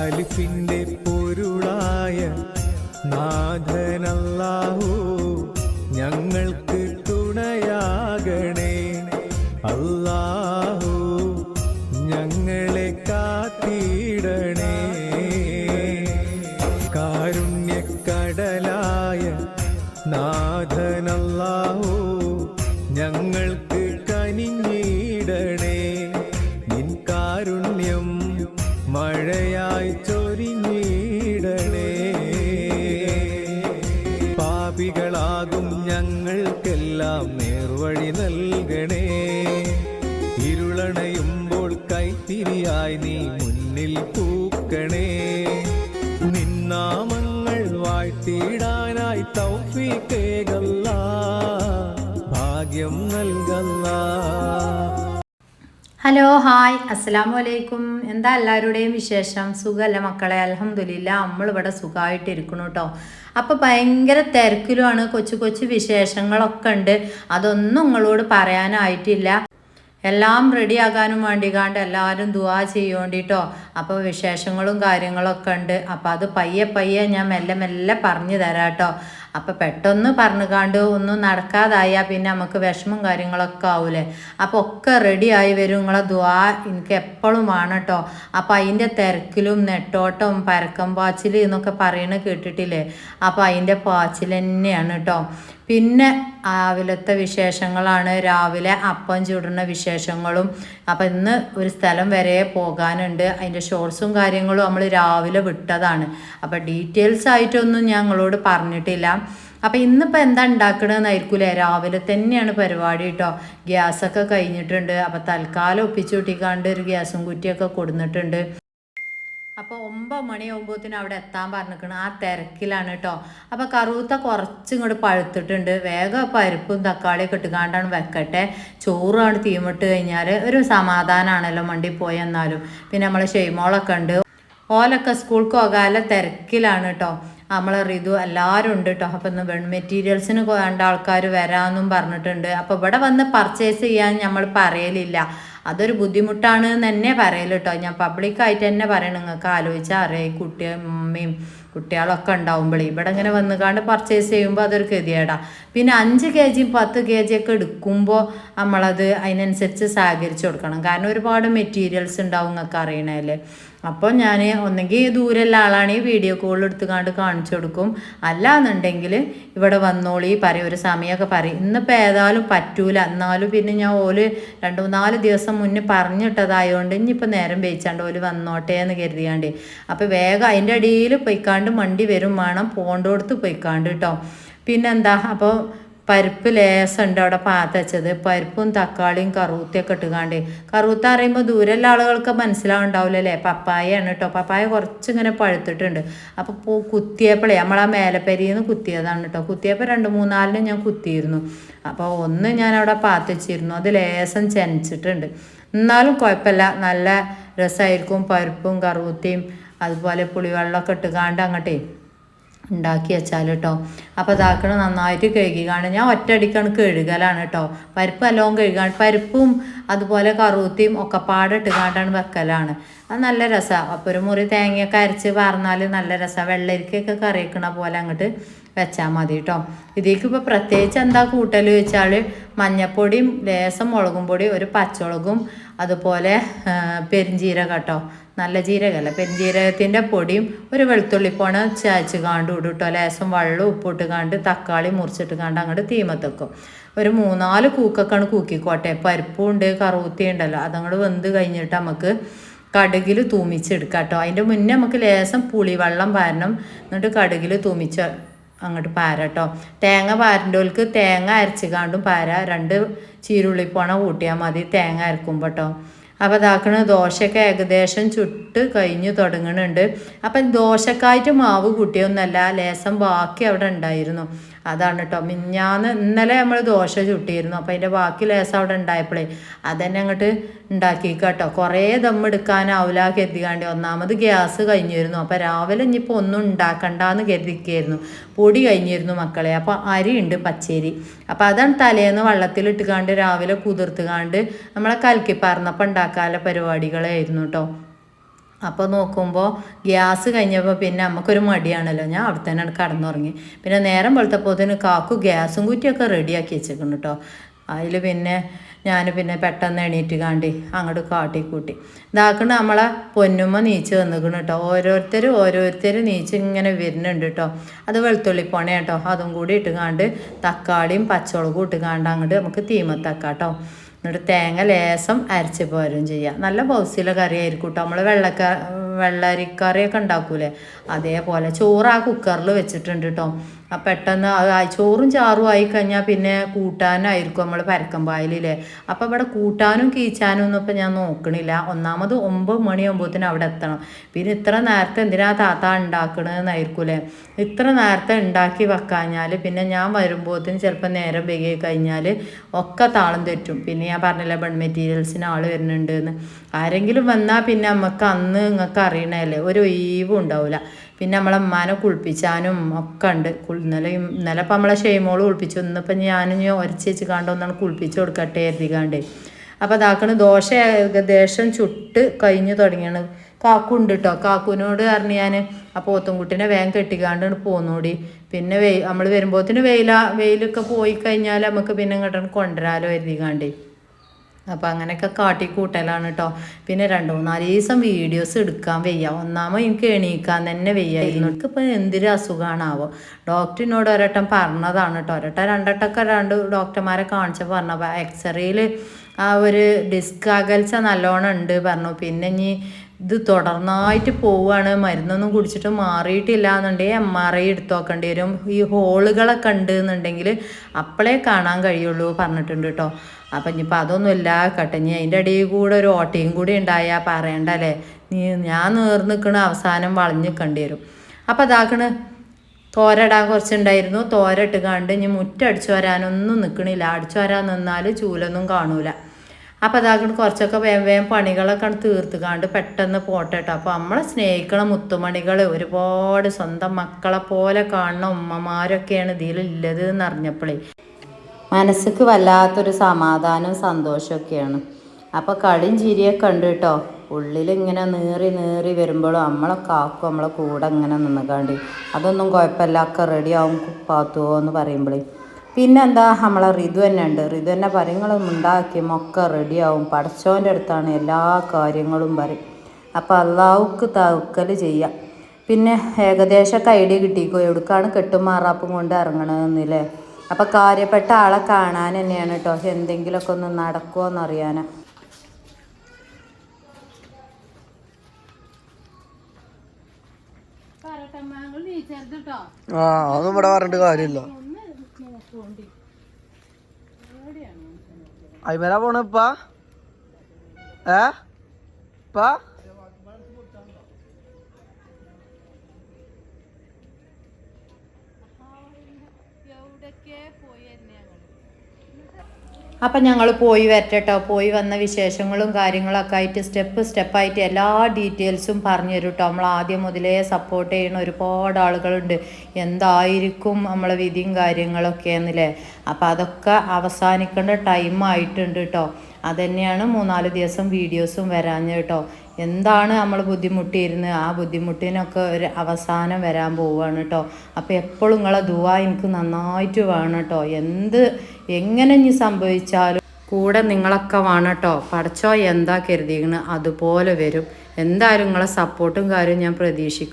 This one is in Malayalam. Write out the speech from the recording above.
അലിഫിന്റെ പൊരുളായ നാഥനല്ലാഹു മഴയായി ചൊരിഞ്ഞിടണേ. പാപികളാകും ഞങ്ങൾക്കെല്ലാം നേർവഴി നൽകണേ. ഇരുളണയുമ്പോൾ കൈത്തിരിയായി നീ മുന്നിൽ പൂക്കണേ. ഹലോ ഹായ് അസ്സലാമു അലൈക്കും എന്താ എല്ലാവരുടെയും വിശേഷം? സുഖമല്ല മക്കളെ? അലഹമുല്ല നമ്മളിവിടെ സുഖമായിട്ട് ഇരിക്കണു കേട്ടോ അപ്പോൾ ഭയങ്കര തിരക്കിലുമാണ്. കൊച്ചു കൊച്ചു വിശേഷങ്ങളൊക്കെ ഉണ്ട്. അതൊന്നും നിങ്ങളോട് പറയാനായിട്ടില്ല. എല്ലാം റെഡിയാകാനും വേണ്ടിക്കാണ്ട് എല്ലാവരും ദുവാ ചെയ്യോണ്ടിട്ടോ അപ്പോൾ വിശേഷങ്ങളും കാര്യങ്ങളൊക്കെ ഉണ്ട്. അപ്പോൾ അത് പയ്യെ പയ്യെ ഞാൻ മെല്ലെ മെല്ലെ പറഞ്ഞു തരാം കേട്ടോ അപ്പോൾ പെട്ടെന്ന് പറഞ്ഞുകാണ്ട് ഒന്നും നടക്കാതായാൽ പിന്നെ നമുക്ക് വിഷമം കാര്യങ്ങളൊക്കെ ആവൂലേ. അപ്പോൾ ഒക്കെ റെഡിയായി വരും. നിങ്ങളെ ദ്വാ എനിക്ക് എപ്പോഴും വേണം കേട്ടോ അപ്പോൾ അതിന്റെ തിരക്കിലും നെട്ടോട്ടം പരക്കം പാച്ചിൽ എന്നൊക്കെ പറയണ കേട്ടിട്ടില്ലേ? അപ്പോൾ അതിന്റെ പാച്ചിൽ തന്നെയാണ് കേട്ടോ പിന്നെ രാവിലത്തെ വിശേഷങ്ങളാണ്. രാവിലെ അപ്പം ചുടുന്ന വിശേഷങ്ങളും. അപ്പം ഇന്ന് ഒരു സ്ഥലം വരെ പോകാനുണ്ട്. അതിന്റെ ഷോർട്സും കാര്യങ്ങളും നമ്മൾ രാവിലെ വിട്ടതാണ്. അപ്പം ഡീറ്റെയിൽസ് ആയിട്ടൊന്നും ഞങ്ങളോട് പറഞ്ഞിട്ടില്ല. അപ്പം ഇന്നിപ്പോൾ എന്താ ഉണ്ടാക്കണമെന്നായിരിക്കൂലേ രാവിലെ തന്നെയാണ് പരിപാടി കേട്ടോ ഗ്യാസൊക്കെ കഴിഞ്ഞിട്ടുണ്ട്. അപ്പം തൽക്കാലം ഒപ്പിച്ചു കൂട്ടിക്കാണ്ട് ഒരു ഗ്യാസും കുറ്റിയൊക്കെ കൊടുത്തിട്ടുണ്ട് അപ്പോൾ ഒമ്പത് മണിയാകുമ്പോഴത്തേനും അവിടെ എത്താൻ പറഞ്ഞിരിക്കണം ആ തിരക്കിലാണ് കേട്ടോ അപ്പോൾ കറുത്ത കുറച്ച് ഇങ്ങോട്ട് പഴുത്തിട്ടുണ്ട്. വേഗം പരിപ്പും തക്കാളിയൊക്കെ ഇട്ടുകാണ്ടാണ് വെക്കട്ടെ. ചോറാണ് തീമിട്ട് കഴിഞ്ഞാൽ ഒരു സമാധാനമാണല്ലോ മണ്ടി പോയി എന്നാലും. പിന്നെ നമ്മളെ ഷെയ്മോളൊക്കെ ഉണ്ട്. ഓലൊക്കെ സ്കൂൾ പോകാല തിരക്കിലാണ് കേട്ടോ നമ്മളെ റിതു എല്ലാവരും ഉണ്ട് കേട്ടോ അപ്പം ഇന്ന് മെറ്റീരിയൽസിന് വേണ്ട ആൾക്കാർ വരാമെന്നും പറഞ്ഞിട്ടുണ്ട്. അപ്പോൾ ഇവിടെ വന്ന് പർച്ചേസ് ചെയ്യാൻ നമ്മൾ പറയലില്ല. അതൊരു ബുദ്ധിമുട്ടാണ് തന്നെ പറയൽ കേട്ടോ ഞാൻ പബ്ലിക്കായിട്ട് തന്നെ പറയണം. നിങ്ങൾക്ക് ആലോചിച്ചാൽ അറിയാം. കുട്ടിയും അമ്മയും കുട്ടികളൊക്കെ ഉണ്ടാവുമ്പോഴേ ഇവിടെ ഇങ്ങനെ വന്നുകാണ്ട് പർച്ചേസ് ചെയ്യുമ്പോൾ അതൊരു ഗതിയേടാ പിന്നെ അഞ്ച് കെ ജിയും പത്ത് കെ ജി ഒക്കെ എടുക്കുമ്പോൾ നമ്മളത് അതിനനുസരിച്ച് സഹകരിച്ച് കൊടുക്കണം. കാരണം ഒരുപാട് മെറ്റീരിയൽസ് ഉണ്ടാവും നിങ്ങൾക്ക് അറിയണല്ലേ അപ്പോൾ ഞാൻ ഒന്നെങ്കിൽ ദൂരെയുള്ള ആളാണെങ്കിൽ വീഡിയോ കോൾ എടുത്ത് കണ്ട് കാണിച്ചു കൊടുക്കും. അല്ല എന്നുണ്ടെങ്കിൽ ഇവിടെ വന്നോളി പറയും ഒരു സമയമൊക്കെ പറയും. ഇന്നിപ്പോൾ ഏതായാലും പറ്റൂല. എന്നാലും പിന്നെ ഞാൻ ഓൽ രണ്ട് നാല് ദിവസം മുന്നേ പറഞ്ഞിട്ടതായതുകൊണ്ട് ഇനിയിപ്പോൾ നേരം വെയിച്ചാണ്ട് ഓൽ വന്നോട്ടെ എന്ന് കരുതിയാണ്ട്. അപ്പോൾ വേഗം അതിന്റെ അടിയിൽ പൊയ്ക്കാണ്ട് മണ്ടി വരും വേണം. പോണ്ടോടത്ത് പൊയ്ക്കാണ്ട് കേട്ടോ പിന്നെന്താ? അപ്പോൾ പരിപ്പ് ലേസുണ്ട് അവിടെ പാത്തച്ചത് പരിപ്പും തക്കാളിയും കറുത്തിയൊക്കെ ഇട്ടുകാണ്ട്. കറുത്ത അറിയുമ്പോൾ ദൂരെയുള്ള ആളുകൾക്ക് മനസ്സിലാവുണ്ടാവില്ലല്ലേ? പപ്പായയാണ് കേട്ടോ പപ്പായ കുറച്ചിങ്ങനെ പഴുത്തിട്ടുണ്ട്. അപ്പോൾ പൂ കുത്തിയപ്പോഴേ നമ്മൾ ആ മേലപ്പരിയിൽ നിന്ന് കുത്തിയതാണ് കേട്ടോ കുത്തിയപ്പോൾ രണ്ട് മൂന്നാലിനും ഞാൻ കുത്തിയിരുന്നു. അപ്പോൾ ഒന്ന് ഞാൻ അവിടെ പാത്ത് വെച്ചിരുന്നു. അത് ലേസം ചെനച്ചിട്ടുണ്ട്. എന്നാലും കുഴപ്പമില്ല. നല്ല രസമായിരിക്കും. പരിപ്പും കറുത്തിയും അതുപോലെ പുളിവെള്ളമൊക്കെ ഇട്ടുകാണ്ട് അങ്ങോട്ടേ ഉണ്ടാക്കി വെച്ചാൽ കേട്ടോ അപ്പോൾ ഇതാക്കണം നന്നായിട്ട് കഴുകിക്കാണ് ഞാൻ ഒറ്റയടിക്കാണ് കഴുകലാണ് കേട്ടോ പരിപ്പ് നല്ലോണം കഴുകാണ് പരിപ്പും അതുപോലെ കറുത്തിയും ഒക്കെ പാടിട്ട് കാണ്ടാണ് വെക്കലാണ്. അത് നല്ല രസമാണ് അപ്പോൾ ഒരു മുറി തേങ്ങയൊക്കെ അരച്ച് പറഞ്ഞാൽ നല്ല രസമാണ് വെള്ളരിക്കൊക്കെ കറി വെക്കണ പോലെ അങ്ങോട്ട് വെച്ചാൽ മതി കേട്ടോ ഇതിലേക്ക് ഇപ്പോൾ പ്രത്യേകിച്ച് എന്താ കൂട്ടൽ വെച്ചാൽ മഞ്ഞപ്പൊടിയും ലേസം മുളകും പൊടി ഒരു പച്ചമുളകും അതുപോലെ ആ, പെരുംജീരകം കേട്ടോ നല്ല ജീരകമല്ല പെരുംജീരകത്തിന്റെ പൊടിയും ഒരു വെളുത്തുള്ളി പോണ ചായച്ച് കാണ്ട് ഇടും കേട്ടോ ലേശം വെള്ളം ഉപ്പിട്ട് കാണ്ട് തക്കാളി മുറിച്ചിട്ട് കാണ്ട് അങ്ങോട്ട് തീമത്തെക്കും ഒരു മൂന്നാൽ കൂക്കൊക്കെയാണ് കൂക്കിക്കോട്ടെ. പരിപ്പും ഉണ്ട് കറുത്തി ഉണ്ടല്ലോ. അതങ്ങോട്ട് വെന്ത് കഴിഞ്ഞിട്ട് നമുക്ക് കടുകിൽ തൂമിച്ചെടുക്കാം കേട്ടോ അതിന്റെ മുന്നേ നമുക്ക് ലേശം പുളിവെള്ളം പാരണം. എന്നിട്ട് കടുകിൽ തൂമിച്ച് അങ്ങോട്ട് പാര കേട്ടോ തേങ്ങ പാരണ്ടോൽക്ക് തേങ്ങ അരച്ച് കാണ്ടും പാര. രണ്ട് ചീരുള്ളിപ്പോണ കൂട്ടിയാൽ മതി തേങ്ങ അരക്കുമ്പോൾ കേട്ടോ അപ്പോൾ ഇതാക്കണ ദോശയൊക്കെ ഏകദേശം ചുട്ട് കഴിഞ്ഞ് തുടങ്ങുന്നുണ്ട് അപ്പം ദോശക്കായിട്ട് മാവ് കൂട്ടിയൊന്നല്ല ലേസം ബാക്കി അവിടെ ഉണ്ടായിരുന്നു. അതാണ് കേട്ടോ മിഞ്ഞാന്ന് ഇന്നലെ നമ്മൾ ദോശ ചുട്ടിയിരുന്നു. അപ്പോൾ അതിന്റെ ബാക്കി ലേസം അവിടെ ഉണ്ടായപ്പോഴേ അതന്നെ അങ്ങോട്ട് ഉണ്ടാക്കി കേട്ടോ കുറേ ദമ്മെടുക്കാനാവില്ല കരുതിക്കാണ്ട് ഒന്നാമത് ഗ്യാസ് കഴിഞ്ഞിരുന്നു. അപ്പോൾ രാവിലെ ഇനിയിപ്പോൾ ഒന്നും ഉണ്ടാക്കണ്ടെന്ന് കരുതിക്കായിരുന്നു പൊടി കഴിഞ്ഞിരുന്നു മക്കളെ. അപ്പോൾ ഉണ്ട് പച്ചരി. അപ്പോൾ അതാണ് തലേന്ന് വെള്ളത്തിലിട്ട് കാണ്ട് രാവിലെ കുതിർത്ത് കാണ്ട് നമ്മളെ കലക്കി പറന്നപ്പം ഉണ്ടാക്കാനുള്ള പരിപാടികളായിരുന്നു കേട്ടോ അപ്പോൾ നോക്കുമ്പോൾ ഗ്യാസ് കഴിഞ്ഞപ്പോൾ പിന്നെ നമുക്കൊരു മടിയാണല്ലോ. ഞാൻ അവിടെ തന്നെ കടന്നുറങ്ങി. പിന്നെ നേരം വെളുത്തപ്പോത്തിന് കാക്കു ഗ്യാസും കുറ്റിയൊക്കെ റെഡിയാക്കി വെച്ചേക്കുന്നു കേട്ടോ അതിൽ പിന്നെ ഞാൻ പിന്നെ പെട്ടെന്ന് എണീറ്റ് കാണ്ടി അങ്ങോട്ട് കാട്ടിക്കൂട്ടി. ഇതാക്കണ നമ്മളെ പൊന്നുമ്മ നീച്ച് വന്നിക്കണം കേട്ടോ ഓരോരുത്തർ ഓരോരുത്തർ നീച്ച് ഇങ്ങനെ വരുന്നുണ്ട് കേട്ടോ അത് വെളുത്തുള്ളി പോണ കേട്ടോ അതും കൂടി ഇട്ട് കാണ്ട് തക്കാളിയും പച്ചമുളകും ഇട്ട് കാണ്ട് അങ്ങോട്ട് നമുക്ക് തീമത്താക്കാം എന്നിട്ട് തേങ്ങ ലേശം അരച്ച് പോരും ചെയ്യുക നല്ല ബൗസിലെ കറി ആയിരിക്കും കേട്ടോ നമ്മൾ വെള്ളക്ക വെള്ളരിക്കറിയൊക്കെ ഉണ്ടാക്കൂലേ? അതേപോലെ ചോറ് ആ കുക്കറിൽ വെച്ചിട്ടുണ്ട് കേട്ടോ ആ പെട്ടെന്ന് ചോറും ചാറും ആയി കഴിഞ്ഞാൽ പിന്നെ കൂട്ടാനായിരിക്കും നമ്മൾ പരക്കം പായലില്ലേ. അപ്പം ഇവിടെ കൂട്ടാനും കീച്ചാനും ഒന്നും ഇപ്പം ഞാൻ നോക്കണില്ല. ഒന്നാമത് ഒമ്പത് മണിയാകുമ്പോഴത്തേനും അവിടെ എത്തണം. പിന്നെ ഇത്ര നേരത്തെ എന്തിനാ താത്ത ഉണ്ടാക്കണതെന്നായിരിക്കൂലേ ഇത്ര നേരത്തെ ഉണ്ടാക്കി വെക്കാഞ്ഞാൽ പിന്നെ ഞാൻ വരുമ്പോഴത്തേനും ചിലപ്പോൾ നേരം വൈകി കഴിഞ്ഞാൽ ഒക്കെ താളം തെറ്റും. പിന്നെ ഞാൻ പറഞ്ഞില്ല ബൺ മെറ്റീരിയൽസിന് ആൾ വരുന്നുണ്ട് എന്ന് ആരെങ്കിലും വന്നാൽ പിന്നെ നമുക്ക് അന്ന് നിങ്ങൾക്ക് അറിയണല്ലേ. ഒരു ഒഴിവും ഉണ്ടാവില്ല പിന്നെ നമ്മളെ ഉമ്മാനെ കുളിപ്പിച്ചാനും ഒക്കെ ഉണ്ട്. ഇന്നലെ ഇന്നലെ ഇപ്പം നമ്മളെ ഷെയ്മോൾ കുളിപ്പിച്ചു. ഇന്നിപ്പം ഞാനും ഒരച്ച് വെച്ച് കാണ്ട് ഒന്നാണ് കുളിപ്പിച്ച് കൊടുക്കട്ടെ എഴുതിക്കാണ്ട് അപ്പം അതാക്കണ് ദോശ ഏകദേശം ചുട്ട് കഴിഞ്ഞ് തുടങ്ങിയാണ്. കാക്കുണ്ട് കേട്ടോ കാക്കുവിനോട് പറഞ്ഞു ഞാൻ ആ പോത്തുംകുട്ടീനെ വേഗം കെട്ടിക്കാണ്ട് പോന്നോടി. പിന്നെ വെയിൽ നമ്മൾ വരുമ്പോഴത്തേന് വെയില വെയിലൊക്കെ പോയി കഴിഞ്ഞാൽ നമുക്ക് പിന്നെ ഇങ്ങോട്ട് കൊണ്ടുവരാലോ എഴുതിക്കാണ്ടേ അപ്പം അങ്ങനെയൊക്കെ കാട്ടി കൂട്ടലാണ് കേട്ടോ പിന്നെ രണ്ട് മൂന്നാൽ ദിവസം വീഡിയോസ് എടുക്കാൻ വയ്യ. ഒന്നാമത് എനിക്ക് എണീക്കാൻ തന്നെ വയ്യായിരുന്നു. എനിക്കിപ്പോൾ എന്തൊരു അസുഖമാണാവോ ഡോക്ടറിനോട് ഒരട്ടം പറഞ്ഞതാണ് കേട്ടോ ഒരട്ടം രണ്ടട്ടൊക്കെ രണ്ട് ഡോക്ടർമാരെ കാണിച്ചപ്പോൾ പറഞ്ഞപ്പോൾ എക്സ്റേയിൽ ആ ഒരു ഡിസ്ക് അകൽച്ച നല്ലോണം ഉണ്ട് പറഞ്ഞു. പിന്നെ ഇനി ഇത് തുടർന്നായിട്ട് പോവുകയാണ് മരുന്നൊന്നും കുടിച്ചിട്ട് മാറിയിട്ടില്ല എന്നുണ്ടെങ്കിൽ എം ആർ ഐ എടുത്തു നോക്കേണ്ടി വരും. ഈ ഹോളുകളൊക്കെ ഉണ്ട് എന്നുണ്ടെങ്കിൽ അപ്പോഴേ കാണാൻ കഴിയുള്ളൂ പറഞ്ഞിട്ടുണ്ട് കേട്ടോ. അപ്പം ഇനിയിപ്പോൾ അതൊന്നും ഇല്ല. കേട്ടോ. ഇനി അതിന്റെ ഇടയിൽ കൂടെ ഒരു ഓട്ടയും കൂടി ഉണ്ടായാൽ പറയണ്ടല്ലേ? നീ ഞാൻ നേർന്ന് നിൽക്കണ അവസാനം വളഞ്ഞ് നിൽക്കേണ്ടി വരും. അപ്പം അതാക്കണ് തോരടാൻ കുറച്ചുണ്ടായിരുന്നു. തോര ഇട്ട് കണ്ട് ഇനി മുറ്റടിച്ചു വരാനൊന്നും നിൽക്കണില്ല അടിച്ചു വരാൻ നിന്നാൽ ചൂലൊന്നും കാണൂല. അപ്പം അതാകൊണ്ട് കുറച്ചൊക്കെ വേഗം വേഗം പണികളൊക്കെ തീർത്തുകാണ്ട് തീർത്ത് കാണ്ട് പെട്ടെന്ന് പോട്ടെ കേട്ടോ അപ്പോൾ നമ്മളെ സ്നേഹിക്കണ മുത്തുമണികൾ ഒരുപാട് സ്വന്തം മക്കളെ പോലെ കാണുന്ന ഉമ്മമാരൊക്കെയാണ് ഇതിലുള്ളത് എന്ന് അറിഞ്ഞപ്പോഴേ മനസ്സിക്ക് വല്ലാത്തൊരു സമാധാനവും സന്തോഷമൊക്കെയാണ് അപ്പോൾ കളിയും ചിരിയൊക്കെ ഉണ്ട് കേട്ടോ ഉള്ളിൽ ഇങ്ങനെ നീറി നീറി വരുമ്പോഴും നമ്മളെ കാക്കും നമ്മളെ കൂടെ ഇങ്ങനെ നിന്നുകാണ്ട്. അതൊന്നും കുഴപ്പമില്ല ഒക്കെ റെഡിയാവും പാത്തുവോ എന്ന് പറയുമ്പോഴേ പിന്നെന്താ നമ്മളെ ഋതു തന്നെ ഉണ്ട് ഋതു തന്നെ പറയും നിങ്ങൾ ഉണ്ടാക്കിയും ഒക്കെ റെഡിയാവും. പഠിച്ചവന്റെ അടുത്താണ് എല്ലാ കാര്യങ്ങളും പറയും. അപ്പോൾ അള്ളാഹുക്ക് തവക്കൽ ചെയ്യാം. പിന്നെ ഏകദേശമൊക്കെ ഐഡിയ കിട്ടിക്കോ? എവിടേക്കാണ് കെട്ടുമാറാപ്പും കൊണ്ട് ഇറങ്ങണമെന്നില്ലേ അപ്പം കാര്യപ്പെട്ട ആളെ കാണാൻ തന്നെയാണ് കേട്ടോ എന്തെങ്കിലുമൊക്കെ ഒന്ന് നടക്കുമോ എന്നറിയാനാ ആ അതൊന്നും ഇവിടെ പറഞ്ഞിട്ട് കാര്യമില്ല. അയ്മല പോണ ഇപ്പാ ഏ? ഇപ്പാ അപ്പം ഞങ്ങൾ പോയി വരട്ടെട്ടോ. പോയി വന്ന വിശേഷങ്ങളും കാര്യങ്ങളൊക്കെ ആയിട്ട് സ്റ്റെപ്പ് സ്റ്റെപ്പായിട്ട് എല്ലാ ഡീറ്റെയിൽസും പറഞ്ഞു തരും കേട്ടോ നമ്മൾ ആദ്യം മുതലേ സപ്പോർട്ട് ചെയ്യുന്ന ഒരുപാട് ആളുകളുണ്ട്. എന്തായിരിക്കും നമ്മളെ വിധിയും കാര്യങ്ങളൊക്കെ എന്നല്ലേ? അപ്പം അതൊക്കെ അവസാനിക്കേണ്ട ടൈം ആയിട്ടുണ്ട് കേട്ടോ അതന്നെയാണ് മൂന്നാൽ ദിവസം വീഡിയോസും വരാഞ്ഞ് കേട്ടോ എന്താണ് നമ്മൾ ബുദ്ധിമുട്ടിയിരുന്ന് ആ ബുദ്ധിമുട്ടിനൊക്കെ ഒരു അവസാനം വരാൻ പോവുകയാണ് കേട്ടോ അപ്പോൾ എപ്പോഴും നിങ്ങളെ ദുവാ എനിക്ക് നന്നായിട്ട് വേണം കേട്ടോ എന്ത് എങ്ങനെ ഇനി സംഭവിച്ചാലും കൂടെ നിങ്ങളൊക്കെ വേണം കേട്ടോ പഠിച്ചോ എന്താ കരുതിയിരിക്കുന്നത് അതുപോലെ വരും. എന്തായാലും നിങ്ങളെ സപ്പോർട്ടും കാര്യവും ഞാൻ പ്രതീക്ഷിക്കും